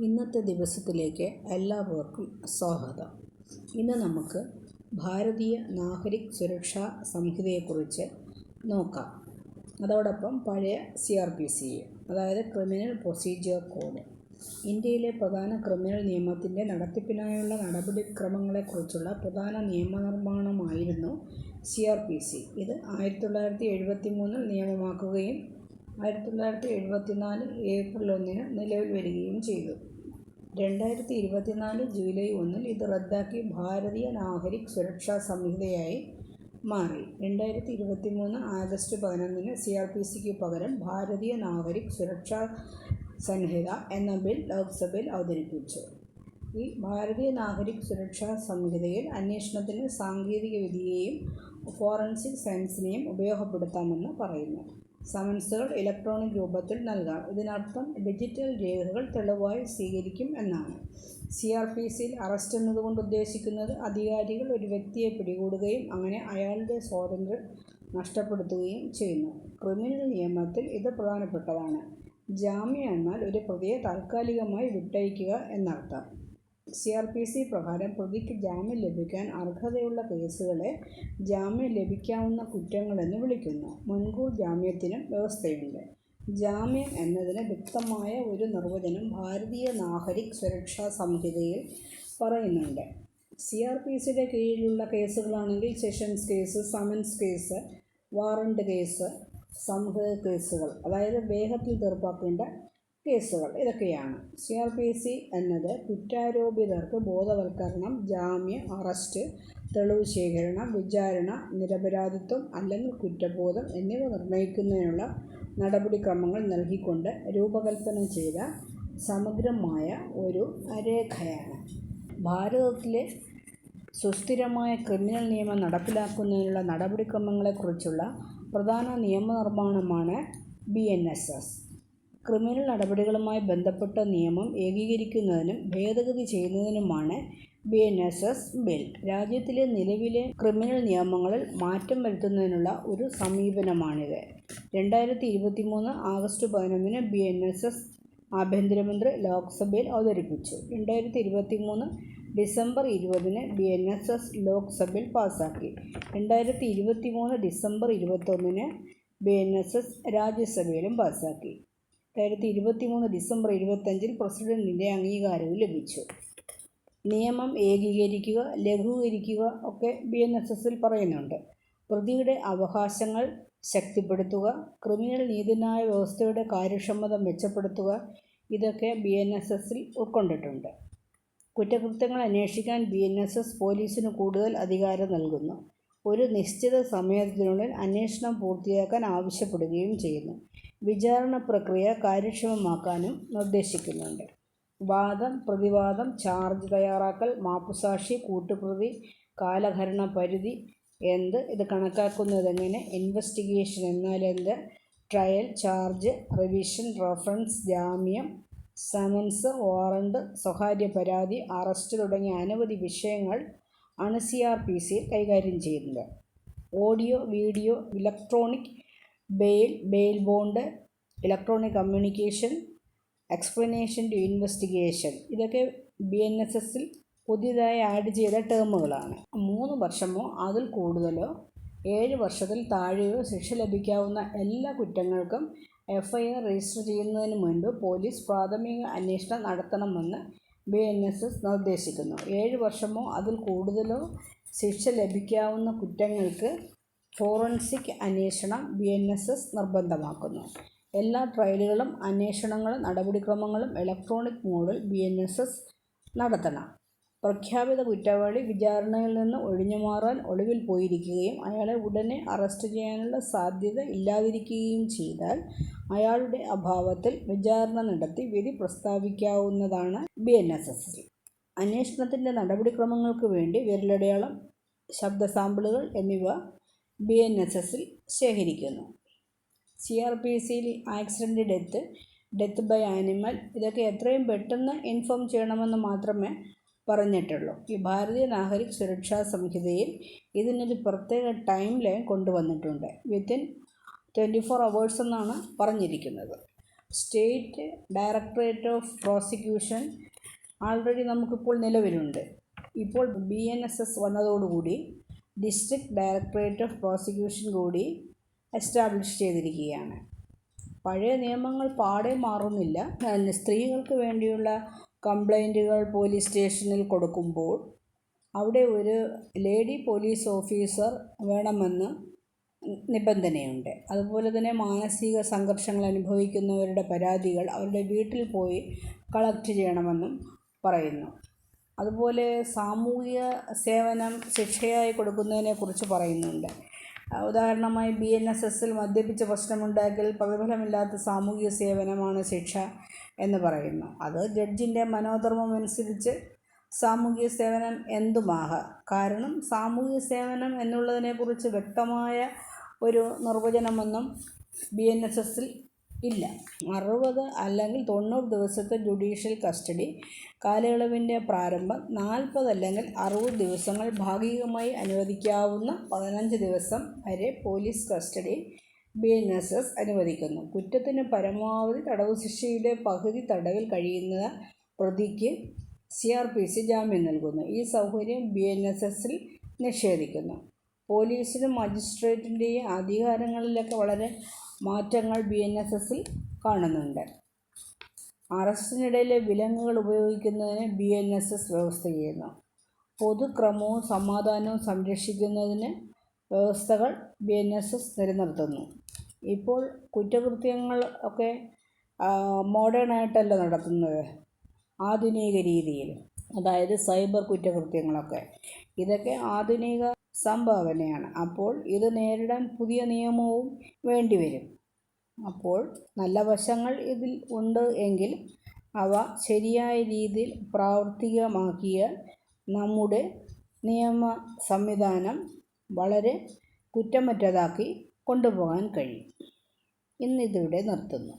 ഇന്നത്തെ ദിവസത്തിലേക്ക് എല്ലാവർക്കും സ്വാഗതം. ഇന്ന് നമുക്ക് ഭാരതീയ നാഗരിക് സുരക്ഷാ സംഹിതയെക്കുറിച്ച് നോക്കാം. അതോടൊപ്പം പഴയ സി ആർ പി സി അതായത് ക്രിമിനൽ പ്രൊസീജിയർ കോഡ്. ഇന്ത്യയിലെ പ്രധാന ക്രിമിനൽ നിയമത്തിന്റെ നടത്തിപ്പിനായുള്ള നടപടിക്രമങ്ങളെക്കുറിച്ചുള്ള പ്രധാന നിയമനിർമ്മാണമായിരുന്നു സി ആർ പി സി. ഇത് ആയിരത്തി തൊള്ളായിരത്തി എഴുപത്തി മൂന്നിൽ നിയമമാക്കുകയും ആയിരത്തി തൊള്ളായിരത്തി എഴുപത്തി നാല് ഏപ്രിൽ ഒന്നിന് നിലവിൽ വരികയും ചെയ്തു. രണ്ടായിരത്തി ഇരുപത്തിനാല് ജൂലൈ ഒന്നിൽ ഇത് റദ്ദാക്കി ഭാരതീയ നാഗരിക് സുരക്ഷാ സംഹിതയായി മാറി. രണ്ടായിരത്തി ഇരുപത്തി മൂന്ന് ആഗസ്റ്റ് പതിനൊന്നിന് സി ആർ പി സിക്ക് പകരം ഭാരതീയ നാഗരിക് സുരക്ഷാ സംഹിത എന്ന ബിൽ ലോക്സഭയിൽ അവതരിപ്പിച്ചു. ഈ ഭാരതീയ നാഗരിക് സുരക്ഷാ സംഹിതയിൽ അന്വേഷണത്തിന് സാങ്കേതിക വിദ്യയെയും ഫോറൻസിക് സയൻസിനെയും ഉപയോഗപ്പെടുത്താമെന്ന് പറയുന്നു. സമൻസുകൾ ഇലക്ട്രോണിക് രൂപത്തിൽ നൽകാം. ഇതിനർത്ഥം ഡിജിറ്റൽ രേഖകൾ തെളിവായി സ്വീകരിക്കും എന്നാണ്. സി ആർ പി സിയിൽ അറസ്റ്റ് എന്നതുകൊണ്ട് ഉദ്ദേശിക്കുന്നത് അധികാരികൾ ഒരു വ്യക്തിയെ പിടികൂടുകയും അങ്ങനെ അയാളുടെ സ്വാതന്ത്ര്യം നഷ്ടപ്പെടുത്തുകയും ചെയ്യുന്നു. ക്രിമിനൽ നിയമത്തിൽ ഇത് പ്രധാനപ്പെട്ടതാണ്. ജാമ്യം എന്നാൽ ഒരു പ്രതിയെ താൽക്കാലികമായി വിട്ടയക്കുക എന്നർത്ഥം. സി ആർ പി സി പ്രകാരം പ്രതിക്ക് ജാമ്യം ലഭിക്കാൻ അർഹതയുള്ള കേസുകളെ ജാമ്യം ലഭിക്കാവുന്ന കുറ്റങ്ങളെന്ന് വിളിക്കുന്നു. മുൻകൂർ ജാമ്യത്തിനും വ്യവസ്ഥയുണ്ട്. ജാമ്യം എന്നതിന് വ്യക്തമായ ഒരു നിർവചനം ഭാരതീയ നാഗരിക് സുരക്ഷാ സംഹിതയിൽ പറയുന്നുണ്ട്. സി ആർ പി സിയുടെ കീഴിലുള്ള കേസുകളാണെങ്കിൽ sessions case summons case warrant case സംഹിത കേസുകൾ അതായത് വേഗത്തിൽ തീർപ്പാക്കേണ്ട കേസുകൾ. ഇതൊക്കെയാണ്. സി ആർ പി സി എന്നത് കുറ്റാരോപിതർക്ക് ബോധവൽക്കരണം ജാമ്യം അറസ്റ്റ് തെളിവ് ശേഖരണം വിചാരണ നിരപരാധിത്വം അല്ലെങ്കിൽ കുറ്റബോധം എന്നിവ നിർണയിക്കുന്നതിനുള്ള നടപടിക്രമങ്ങൾ നൽകിക്കൊണ്ട് രൂപകൽപ്പന ചെയ്ത സമഗ്രമായ ഒരു രേഖയാണ്. ഭാരതത്തിലെ സുസ്ഥിരമായ ക്രിമിനൽ നിയമം നടപ്പിലാക്കുന്നതിനുള്ള നടപടിക്രമങ്ങളെക്കുറിച്ചുള്ള പ്രധാന നിയമനിർമ്മാണമാണ് B N S S. Criminal നടപടികളുമായി ബന്ധപ്പെട്ട നിയമം ഏകീകരിക്കുന്നതിനും ഭേദഗതി ചെയ്യുന്നതിനുമാണ് B N S S bill രാജ്യത്തിലെ നിലവിലെ ക്രിമിനൽ നിയമങ്ങളിൽ മാറ്റം വരുത്തുന്നതിനുള്ള ഒരു സമീപനമാണിത്. രണ്ടായിരത്തി ഇരുപത്തി മൂന്ന് ആഗസ്റ്റ് പതിനൊന്നിന് ബി എൻ എസ് എസ് ആഭ്യന്തരമന്ത്രി ലോക്സഭയിൽ അവതരിപ്പിച്ചു. രണ്ടായിരത്തി ഇരുപത്തി മൂന്ന് ഡിസംബർ ഇരുപതിന് ബി എൻ എസ് എസ് ലോക്സഭയിൽ പാസാക്കി. രണ്ടായിരത്തി ഇരുപത്തി മൂന്ന് ഡിസംബർ ഇരുപത്തൊന്നിന് ബി എൻ എസ് എസ് രാജ്യസഭയിലും പാസാക്കി. രണ്ടായിരത്തി ഇരുപത്തി മൂന്ന് ഡിസംബർ ഇരുപത്തഞ്ചിൽ പ്രസിഡന്റിന്റെ അംഗീകാരവും ലഭിച്ചു. നിയമം ഏകീകരിക്കുക ലഘൂകരിക്കുക ഒക്കെ ബി എൻ എസ് എസിൽ പറയുന്നുണ്ട്. പ്രതിയുടെ അവകാശങ്ങൾ ശക്തിപ്പെടുത്തുക ക്രിമിനൽ നീതിന്യായ വ്യവസ്ഥയുടെ കാര്യക്ഷമത മെച്ചപ്പെടുത്തുക ഇതൊക്കെ ബി എൻ എസ് എസിൽ ഉൾക്കൊണ്ടിട്ടുണ്ട്. കുറ്റകൃത്യങ്ങൾ അന്വേഷിക്കാൻ ബി എൻ എസ് എസ് പോലീസിന് കൂടുതൽ അധികാരം നൽകുന്നു. ഒരു നിശ്ചിത സമയത്തിനുള്ളിൽ അന്വേഷണം പൂർത്തിയാക്കാൻ ആവശ്യപ്പെടുകയും ചെയ്യുന്നു. വിചാരണ പ്രക്രിയ കാര്യക്ഷമമാക്കാനും നിർദ്ദേശിക്കുന്നുണ്ട്. വാദം പ്രതിവാദം ചാർജ് തയ്യാറാക്കൽ മാപ്പുസാക്ഷി കൂട്ടുപ്രതി കാലഹരണ പരിധി എന്ത് ഇത് കണക്കാക്കുന്നത് എങ്ങനെ ഇൻവെസ്റ്റിഗേഷൻ എന്നാൽ എന്ത് ട്രയൽ ചാർജ് റിവിഷൻ റഫറൻസ് ജാമ്യം സമൻസ് വാറണ്ട് സ്വകാര്യ പരാതി അറസ്റ്റ് തുടങ്ങിയ അനവധി വിഷയങ്ങൾ ആണ് സി ആർ പി സിയിൽ കൈകാര്യം ചെയ്യുന്നത്. Audio video electronic bail bail bond electronic communication explanation to investigation ഇതൊക്കെ ബി എൻ എസ് എസിൽ പുതിയതായി ആഡ് ചെയ്ത ടേമുകളാണ് മൂന്ന് വർഷമോ അതിൽ കൂടുതലോ ഏഴ് വർഷത്തിൽ താഴെയോ ശിക്ഷ ലഭിക്കാവുന്ന എല്ലാ കുറ്റങ്ങൾക്കും എഫ് ഐ ആർ രജിസ്റ്റർ ചെയ്യുന്നതിന് മുൻപ് പോലീസ് പ്രാഥമിക അന്വേഷണം നടത്തണമെന്ന് ബി എൻ എസ് എസ് നിർദ്ദേശിക്കുന്നു. ഏഴ് വർഷമോ അതിൽ കൂടുതലോ ശിക്ഷ ലഭിക്കാവുന്ന കുറ്റങ്ങൾക്ക് ഫോറൻസിക് അന്വേഷണം ബി എൻ എസ് എസ് നിർബന്ധമാക്കുന്നു. എല്ലാ ട്രയലുകളും അന്വേഷണങ്ങളും നടപടിക്രമങ്ങളും ഇലക്ട്രോണിക് മോഡിൽ ബി എൻ എസ് എസ് നടത്തണം. പ്രഖ്യാപിത കുറ്റവാളി വിചാരണയിൽ നിന്ന് ഒഴിഞ്ഞുമാറാൻ ഒളിവിൽ പോയിരിക്കുകയും അയാളെ ഉടനെ അറസ്റ്റ് ചെയ്യാനുള്ള സാധ്യത ഇല്ലാതിരിക്കുകയും ചെയ്താൽ അയാളുടെ അഭാവത്തിൽ വിചാരണ നടത്തി വിധി പ്രസ്താവിക്കാവുന്നതാണ് ബി എൻ എസ് എസ്. അന്വേഷണത്തിന്റെ നടപടിക്രമങ്ങൾക്ക് വേണ്ടി വിരലടയാളം ശബ്ദ സാമ്പിളുകൾ എന്നിവ ബി എൻ എസ് എസിൽ ശേഖരിക്കുന്നു. സി ആർ പി സിയിൽ accident death death by animal ഇതൊക്കെ എത്രയും പെട്ടെന്ന് ഇൻഫോം ചെയ്യണമെന്ന് മാത്രമേ പറഞ്ഞിട്ടുള്ളൂ. ഈ ഭാരതീയ നാഗരിക് സുരക്ഷാ സംഹിതയിൽ ഇതിനൊരു പ്രത്യേക ടൈം ലൈൻ കൊണ്ടുവന്നിട്ടുണ്ട്. വിത്തിൻ ട്വന്റി ഫോർ അവേഴ്സ് എന്നാണ് പറഞ്ഞിരിക്കുന്നത്. State directorate of prosecution already നമുക്കിപ്പോൾ നിലവിലുണ്ട്. ഇപ്പോൾ ബി എൻ എസ് എസ് വന്നതോടുകൂടി ഡിസ്ട്രിക്ട് ഡയറക്ടറേറ്റ് ഓഫ് പ്രോസിക്യൂഷൻ കൂടി എസ്റ്റാബ്ലിഷ് ചെയ്തിരിക്കുകയാണ്. പഴയ നിയമങ്ങൾ പാടെ മാറുന്നില്ല. സ്ത്രീകൾക്ക് വേണ്ടിയുള്ള കംപ്ലൈന്റുകൾ പോലീസ് സ്റ്റേഷനിൽ കൊടുക്കുമ്പോൾ അവിടെ ഒരു ലേഡി പോലീസ് ഓഫീസർ വേണമെന്ന് നിബന്ധനയുണ്ട്. അതുപോലെ തന്നെ മാനസിക സംഘർഷങ്ങൾ അനുഭവിക്കുന്നവരുടെ പരാതികൾ അവരുടെ വീട്ടിൽ പോയി കളക്ട് ചെയ്യണമെന്നും പറയുന്നു. അതുപോലെ സാമൂഹിക സേവനം ശിക്ഷയായി കൊടുക്കുന്നതിനെക്കുറിച്ച് പറയുന്നുണ്ട്. ഉദാഹരണമായി ബി എൻ എസ് എസിൽ മദ്യപിച്ച് പ്രശ്നമുണ്ടാക്കൽ പ്രതിഫലമില്ലാത്ത സാമൂഹിക സേവനമാണ് ശിക്ഷ എന്ന് പറയുന്നു. അത് ജഡ്ജിന്റെ മനോധർമ്മം അനുസരിച്ച് സാമൂഹിക സേവനം എന്തുമാകാം? കാരണം സാമൂഹിക സേവനം എന്നുള്ളതിനെക്കുറിച്ച് വ്യക്തമായ ഒരു നിർവചനമൊന്നും ബി എൻ എസ് എസിൽ ഇല്ല. അറുപത് അല്ലെങ്കിൽ തൊണ്ണൂറ് ദിവസത്തെ ജുഡീഷ്യൽ കസ്റ്റഡി കാലയളവിന്റെ പ്രാരംഭം നാൽപ്പത് അല്ലെങ്കിൽ അറുപത് ദിവസങ്ങൾ ഭാഗികമായി അനുവദിക്കാവുന്ന പതിനഞ്ച് ദിവസം വരെ police custody B N S S അനുവദിക്കുന്നു. കുറ്റത്തിന് പരമാവധി തടവ് ശിക്ഷയുടെ പകുതി തടവിൽ കഴിയുന്ന പ്രതിക്ക് സി ആർ പി സി ജാമ്യം നൽകുന്നു. ഈ സൗകര്യം ബി എൻ എസ് എസിൽ നിഷേധിക്കുന്നു. പോലീസിനും മജിസ്ട്രേറ്റിന്റെയും അധികാരങ്ങളിലൊക്കെ വളരെ മാറ്റങ്ങൾ ബി എൻ എസ് എസിൽ കാണുന്നുണ്ട്. അറസ്റ്റിനിടയിലെ വിലങ്ങുകൾ ഉപയോഗിക്കുന്നതിന് ബി എൻ എസ് എസ് വ്യവസ്ഥ ചെയ്യുന്നു. പൊതുക്രമവും സമാധാനവും സംരക്ഷിക്കുന്നതിന് വ്യവസ്ഥകൾ ബി എൻ എസ് എസ് നിലനിർത്തുന്നു. ഇപ്പോൾ കുറ്റകൃത്യങ്ങൾ ഒക്കെ മോഡേൺ ആയിട്ടല്ല നടത്തുന്നത്. ആധുനിക രീതിയിൽ. അതായത് സൈബർ കുറ്റകൃത്യങ്ങളൊക്കെ. ഇതൊക്കെ ആധുനിക സംഭാവനയാണ്. അപ്പോൾ ഇത് നേരിടാൻ പുതിയ നിയമവും വേണ്ടിവരും. അപ്പോൾ നല്ല വശങ്ങൾ ഇതിൽ ഉണ്ട് എങ്കിൽ അവ ശരിയായ രീതിയിൽ പ്രാവർത്തികമാക്കിയ നമ്മുടെ നിയമ സംവിധാനം വളരെ കുറ്റമറ്റതാക്കി കൊണ്ടുപോകാൻ കഴിയും. ഇന്നിതിവിടെ നിർത്തുന്നു.